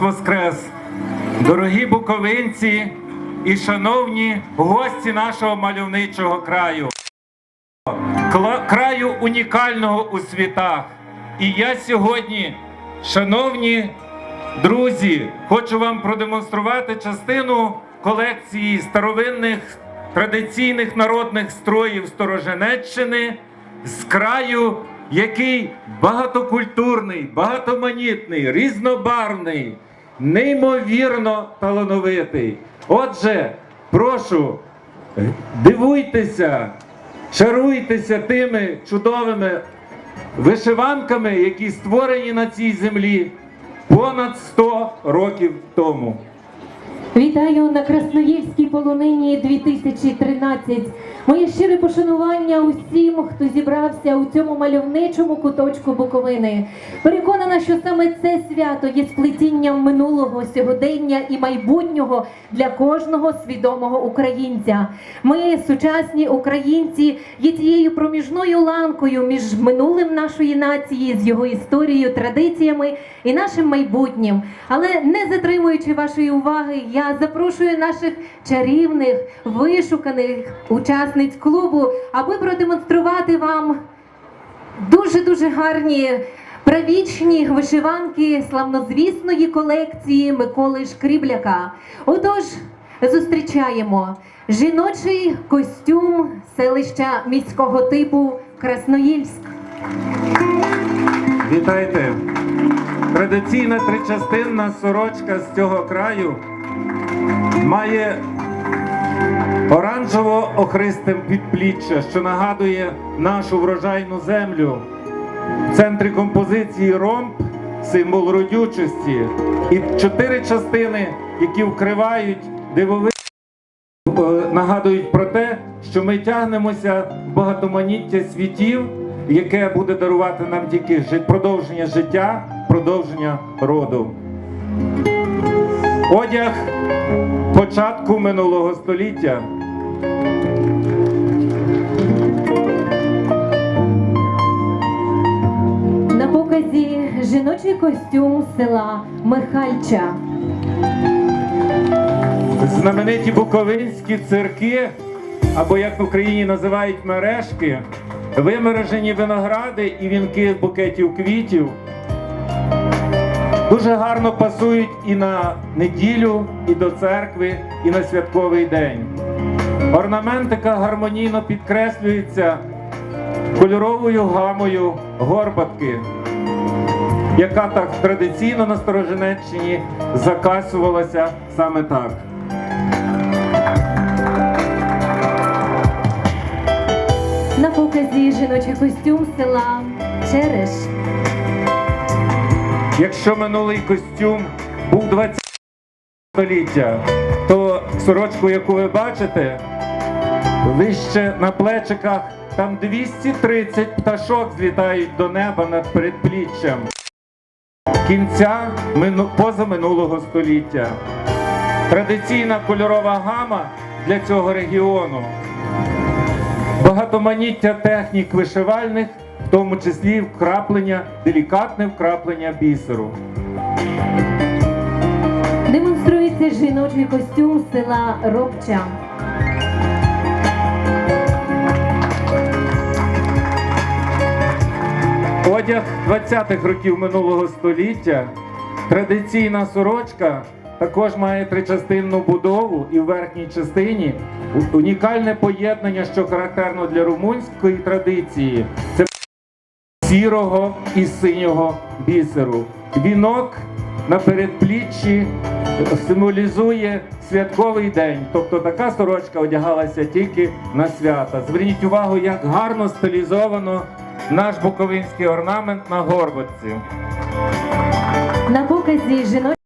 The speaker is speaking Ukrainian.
Воскрес! Дорогі буковинці і шановні гості нашого мальовничого краю, краю унікального у світах. І я сьогодні, шановні друзі, хочу вам продемонструвати частину колекції старовинних традиційних народних строїв Стороженеччини з краю, який багатокультурний, багатоманітний, різнобарвний, неймовірно талановитий. Отже, прошу, дивуйтеся, чаруйтеся тими чудовими вишиванками, які створені на цій землі понад 100 років тому. Вітаю на Красноїльській полонині 2013. Моє щире пошанування усім, хто зібрався у цьому мальовничому куточку Буковини. Переконана, що саме це свято є сплетінням минулого, сьогодення і майбутнього для кожного свідомого українця. Ми, сучасні українці, є тією проміжною ланкою між минулим нашої нації з його історією, традиціями і нашим майбутнім. Але не затримуючи вашої уваги, я запрошую наших чарівних, вишуканих учасниць клубу, аби продемонструвати вам дуже дуже гарні. Правічні вишиванки славнозвісної колекції Миколи Шкрібляка. Отож, зустрічаємо жіночий костюм селища міського типу Красноїльськ. Вітайте! Традиційна тричастинна сорочка з цього краю має оранжево-охристе підпліччя, що нагадує нашу врожайну землю. В центрі композиції ромб, символ родючості, і чотири частини, які вкривають дивовижні е, нагадують про те, що ми тягнемося в багатоманіття світів, яке буде дарувати нам тільки продовження життя, продовження роду. Одяг початку минулого століття. На показі жіночий костюм села Михальча. Знамениті буковинські цирки, або як в Україні називають мережки, вимережені виногради і вінки букетів квітів. Дуже гарно пасують і на неділю, і до церкви, і на святковий день. Орнаментика гармонійно підкреслюється кольоровою гамою горбатки, яка так традиційно на Стороженеччині закасувалася саме так. На показі жіночий костюм села Череш. Якщо минулий костюм був 20 століття, то сорочку, яку ви бачите, вище на плечиках там 230 пташок злітають до неба над передпліччям. Кінця мину- позаминулого століття. Традиційна кольорова гама для цього регіону. Багатоманіття технік вишивальних, в тому числі вкраплення, делікатне вкраплення бісеру. Демонструється жіночий костюм села Робча. Одяг 20-х років минулого століття, традиційна сорочка також має тричастинну будову і в верхній частині унікальне поєднання, що характерно для румунської традиції. Це сірого і синього бісеру. Вінок на передпліччі символізує святковий день. Тобто така сорочка одягалася тільки на свята. Зверніть увагу, як гарно стилізовано наш буковинський орнамент на горбатці. На показі жіночий